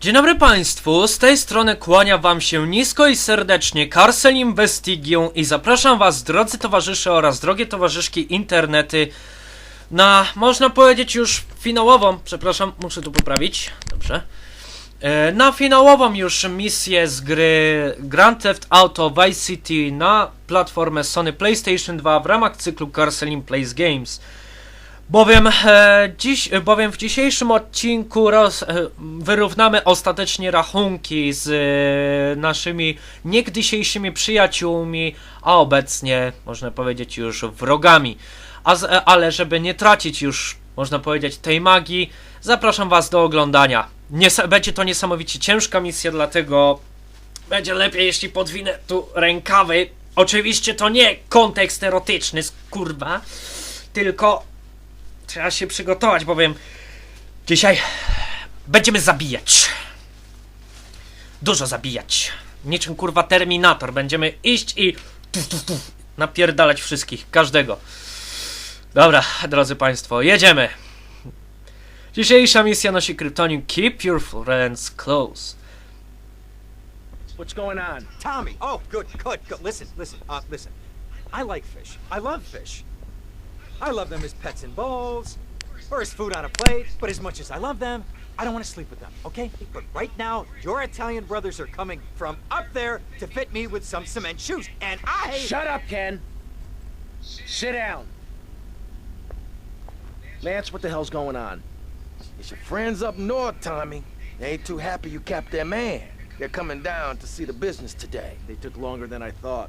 Dzień dobry Państwu, z tej strony kłania Wam się nisko i serdecznie Carcel Investigium i zapraszam Was, drodzy towarzysze oraz drogie towarzyszki internety, na, można powiedzieć już finałową, przepraszam, muszę tu poprawić, dobrze, E, na finałową już misję z gry Grand Theft Auto Vice City na platformę Sony PlayStation 2 w ramach cyklu Carcelim Plays Games. Bowiem, e, dziś, e, bowiem w dzisiejszym odcinku roz, e, wyrównamy ostatecznie rachunki z e, naszymi niegdysiejszymi przyjaciółmi, a obecnie można powiedzieć już wrogami. A z, e, ale żeby nie tracić już, można powiedzieć, tej magii, zapraszam Was do oglądania. Nies- będzie to niesamowicie ciężka misja, dlatego będzie lepiej, jeśli podwinę tu rękawy. Oczywiście to nie kontekst erotyczny, kurwa, tylko Trzeba się przygotować, bowiem dzisiaj będziemy zabijać. Dużo zabijać. Niczym kurwa Terminator. Będziemy iść i tuf, tuf, tuf, napierdalać wszystkich, każdego. Dobra, drodzy Państwo, jedziemy. Dzisiejsza misja nosi kryptonim Keep Your Friends Close. What's going on? Tommy. Oh, good, good, good. Listen, listen, uh, listen. I like fish. I love fish. I love them as pets in bowls, or as food on a plate. But as much as I love them, I don't want to sleep with them. Okay? But right now, your Italian brothers are coming from up there to fit me with some cement shoes, and I. Shut up, Ken. Sit down. Lance, what the hell's going on? It's your friends up north, Tommy. They ain't too happy you capped their man. They're coming down to see the business today. They took longer than I thought.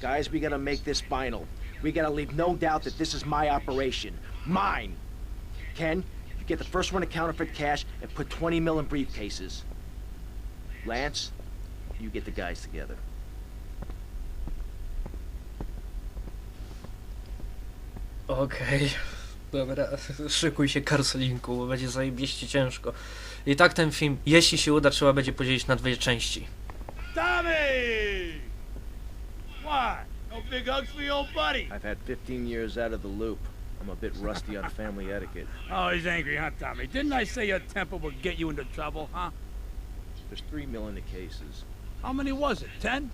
Guys, we gotta make this final. We gotta leave no doubt that this is my operation. Mine! Ken, you get the first one to counterfeit cash and put 20 mil in briefcases. Lance, you get the guys together. Okej. Dobra, szykuj się Karsolinku, bo będzie zajebiście ciężko. I tak ten film, jeśli się uda, trzeba będzie podzielić na dwie części. Tommy! Why? No big hugs for your old buddy. I've had 15 years out of the loop. I'm a bit rusty on family etiquette. Oh, he's angry, huh, Tommy? Didn't I say your temper would get you into trouble, huh? There's three mil in the cases. How many was it? Ten?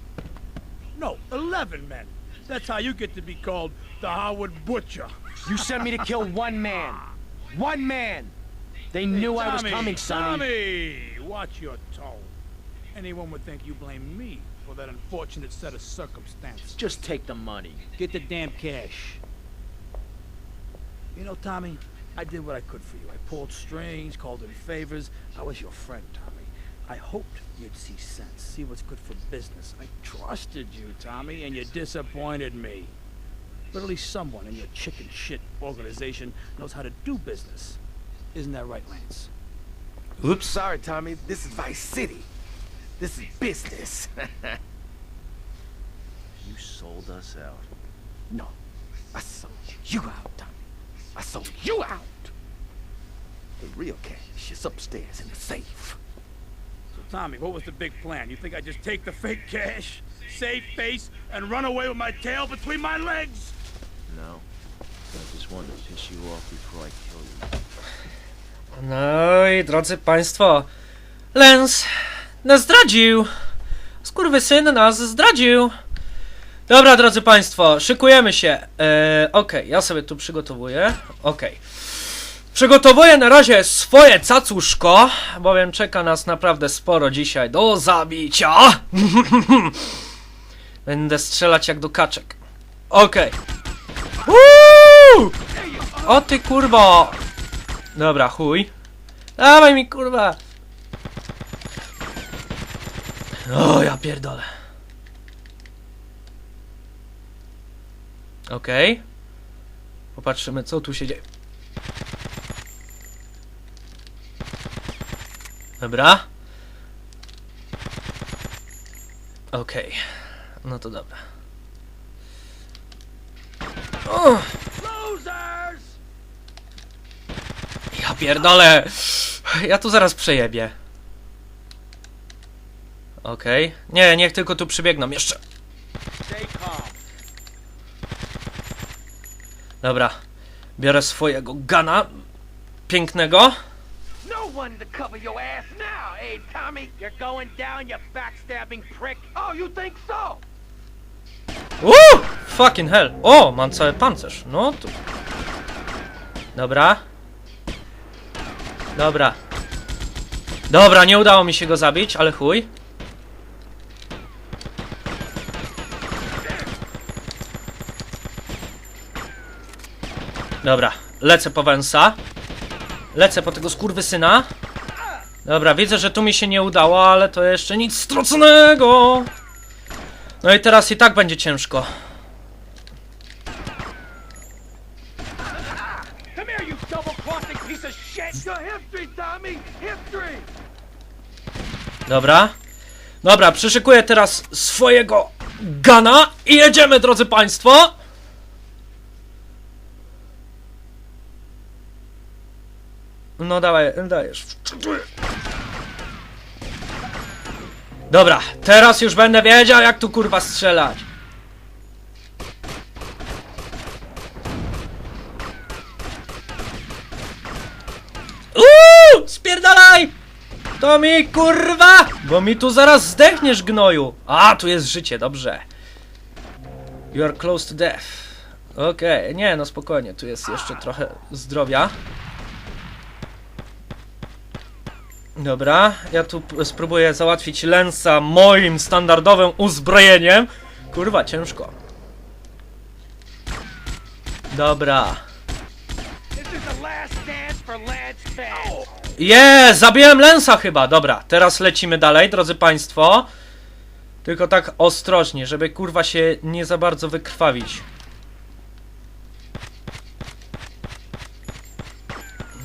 No, eleven men. That's how you get to be called the Howard Butcher. You sent me to kill one man. One man. They knew I was coming, Sonny. Tommy, watch your tone. Anyone would think you blame me for that unfortunate set of circumstances. Just take the money. Get the damn cash. You know, Tommy, I did what I could for you. I pulled strings, called in favors. I was your friend, Tommy. I hoped you'd see sense, see what's good for business. I trusted you, Tommy, and you disappointed me. But at least someone in your chicken shit organization knows how to do business. Isn't that right, Lance? Ups. Sorry, Tommy. This is Vice City. This is business. You sold us out. no, I sold you out, Tommy. I sold you out. The real cash is upstairs in the safe. So, Tommy, what was the big plan? You think I just take the fake cash, save face, and run away with my tail between my legs? No. I just wanted to piss you off before I kill you. No i drodzy Państwo, Lens nas zdradził. Skurwysyn nas zdradził. Dobra, drodzy Państwo, szykujemy się. Eee, Okej, ja sobie tu przygotowuję. Okej. Przygotowuję na razie swoje cacuszko, bowiem czeka nas naprawdę sporo dzisiaj do zabicia. Będę strzelać jak do kaczek. Okej. Uuu! O ty kurwo! Dobra, chuj. Dawaj mi kurwa! O, ja pierdolę. Okej. Popatrzymy, co tu się dzieje. Dobra. Okej. No to dobra. O, ja pierdolę! Ja tu zaraz przejebię. Okej. Nie, niech tylko tu przybiegną jeszcze. Stay calm. Dobra. Biorę swojego gana. Pięknego. No one to cover your ass now, eh, Tommy? You're going down, you backstabbing prick. Oh, you think so? Uuu! Fucking hell. O, mam cały pancerz. No tu. Dobra. Dobra. Dobra, nie udało mi się go zabić, ale chuj. Dobra, lecę po węsa. Lecę po tego skurwysyna. Dobra, widzę, że tu mi się nie udało, ale to jeszcze nic straconego. No i teraz i tak będzie ciężko. Dobra. Dobra, przyszykuję teraz swojego gana i jedziemy, drodzy państwo! No dawaj, dajesz. Dobra, teraz już będę wiedział, jak tu kurwa strzelać. Uuu, spierdalaj! To mi kurwa! Bo mi tu zaraz zdechniesz, gnoju! A, tu jest życie, dobrze. You are close to death. Okej, nie, no spokojnie, tu jest jeszcze trochę zdrowia. Dobra, ja tu spróbuję załatwić Lensa moim standardowym uzbrojeniem. Kurwa, ciężko. Dobra. Je, zabiłem Lensa chyba. Dobra, teraz lecimy dalej, drodzy państwo. Tylko tak ostrożnie, żeby kurwa się nie za bardzo wykrwawić.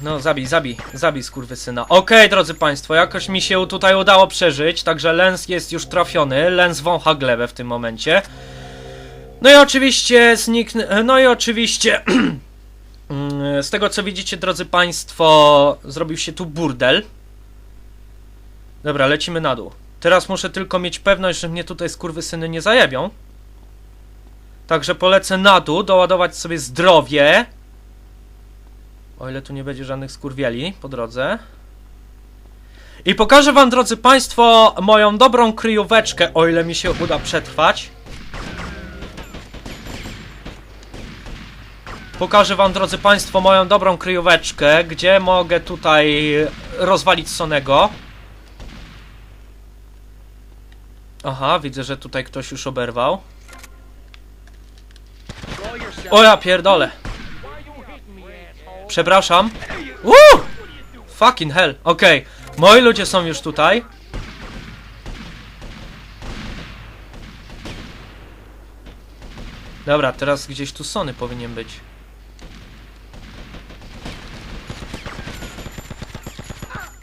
No, zabij, zabij, zabij skurwysyna. Okej, drodzy państwo, jakoś mi się tutaj udało przeżyć, także Lens jest już trafiony. Lens wącha glebę w tym momencie. No i oczywiście zniknę... No i oczywiście... Mm, Z tego co widzicie, drodzy Państwo, zrobił się tu burdel. Dobra, lecimy na dół. Teraz muszę tylko mieć pewność, że mnie tutaj skurwysyny nie zajebią. Także polecę na dół, doładować sobie zdrowie. O ile tu nie będzie żadnych skurwieli po drodze. I pokażę wam, drodzy Państwo, moją dobrą kryjóweczkę, o ile mi się uda przetrwać. Pokażę wam, drodzy państwo, moją dobrą kryjóweczkę, gdzie mogę tutaj rozwalić Sonego. Aha, widzę, że tutaj ktoś już oberwał. O ja pierdolę. Przepraszam. Woo! Fucking hell. Okej. Moi ludzie są już tutaj. Dobra, teraz gdzieś tu Sony powinien być.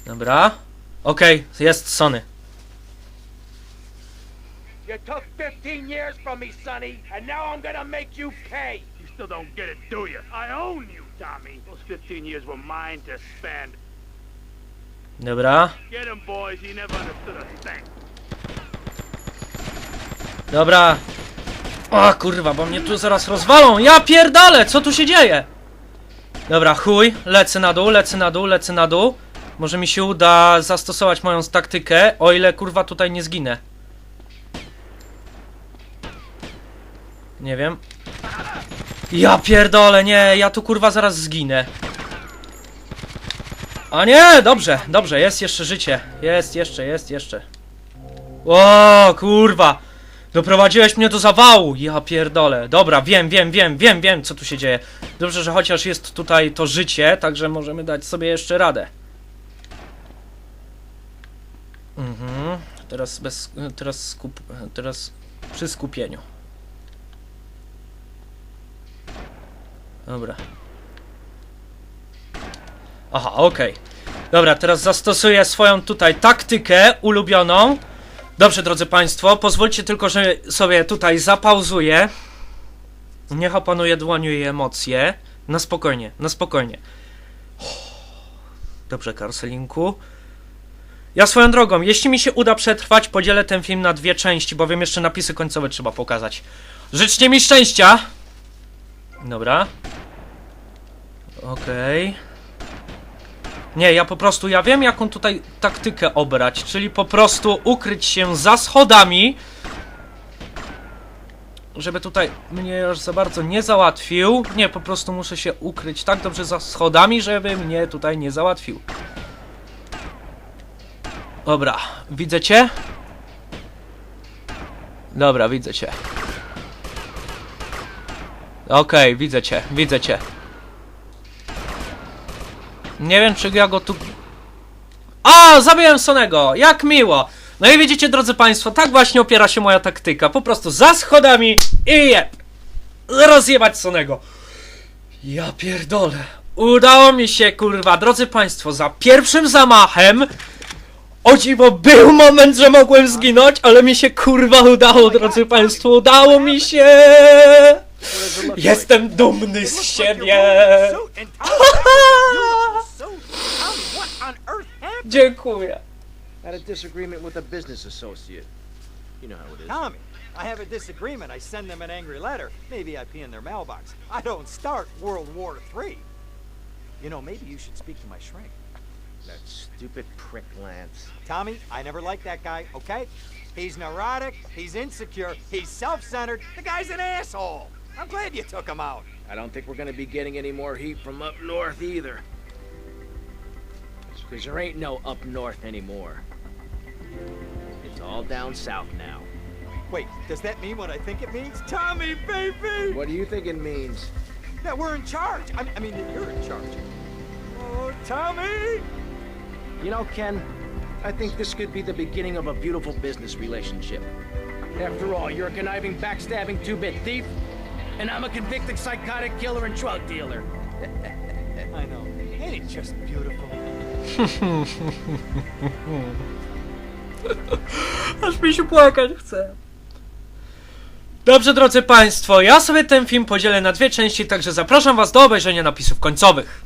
Dobra. Okej, jest Sony. You took 15 years from me, Sonny, and now I'm gonna make you pay. You still don't get it, do you? I own you, Tommy. Those 15 years were mine to spend. Dobra. Get him, boys. He never understood a thing. Dobra. O kurwa, bo mnie tu zaraz rozwalą. Ja pierdolę, co tu się dzieje? Dobra, chuj, lecę na dół, lecę na dół, lecę na dół. Może mi się uda zastosować moją taktykę, o ile kurwa tutaj nie zginę. Nie wiem. Ja pierdolę, nie, ja tu kurwa zaraz zginę. A nie, dobrze, dobrze, jest jeszcze życie. Jest jeszcze, jest jeszcze. O kurwa. Doprowadziłeś mnie do zawału! Ja pierdolę. Dobra, wiem, wiem, wiem, wiem, wiem, co tu się dzieje. Dobrze, że chociaż jest tutaj to życie, także możemy dać sobie jeszcze radę. Mhm. Teraz bez... Teraz skup... Teraz przy skupieniu. Dobra. Aha, okej. Dobra, teraz zastosuję swoją tutaj taktykę ulubioną. Dobrze, drodzy Państwo, pozwólcie tylko, że sobie tutaj zapauzuję. Niech opanuje dłoniu i emocje. Na spokojnie, na spokojnie. Dobrze, Karselinku. Ja swoją drogą, jeśli mi się uda przetrwać, podzielę ten film na dwie części, bowiem jeszcze napisy końcowe trzeba pokazać. Życzcie mi szczęścia! Dobra. Okej. Nie, ja po prostu, ja wiem jaką tutaj taktykę obrać, czyli po prostu ukryć się za schodami, żeby tutaj mnie już za bardzo nie załatwił. Nie, po prostu muszę się ukryć tak dobrze za schodami, żeby mnie tutaj nie załatwił. Dobra, widzę cię? Dobra, widzę cię. Okej, widzę cię, widzę cię. Nie wiem, czy ja go tu... A, zabiłem Sonego! Jak miło! No i widzicie, drodzy Państwo, tak właśnie opiera się moja taktyka. Po prostu za schodami i je... Rozjebać Sonego. Ja pierdolę. Udało mi się, kurwa, drodzy Państwo, za pierwszym zamachem... O dziwo, był moment, że mogłem zginąć, ale mi się kurwa udało, drodzy Państwo, udało mi się! Jestem dumny z siebie! wearing a suit, and Tommy, that was a beautiful suit. Tommy, what on earth happened? Dziękuję. Had a disagreement with a business associate. You know how it is. Tommy, I have a disagreement. I send them an angry letter. Maybe I pee in their mailbox. I don't start World War III. You know, maybe you should speak to my shrink. That stupid prick Lance. Tommy, I never liked that guy, okay? He's neurotic, he's insecure, he's self-centered. The guy's an asshole. I'm glad you took him out. I don't think we're gonna be getting any more heat from up north either. Because there ain't no up north anymore. It's all down south now. Wait, does that mean what I think it means? Tommy, baby! What do you think it means? That we're in charge. I, I mean, you're in charge. Oh, Tommy! You know, Ken, I think this could be the beginning of a beautiful business relationship. After all, you're a conniving, backstabbing two-bit thief, and I'm a convicted psychotic killer and drug dealer. I know. Ain't it just beautiful? Aż mi się płakać chce. Dobrze, drodzy Państwo, ja sobie ten film podzielę na dwie części, także zapraszam Was do obejrzenia napisów końcowych.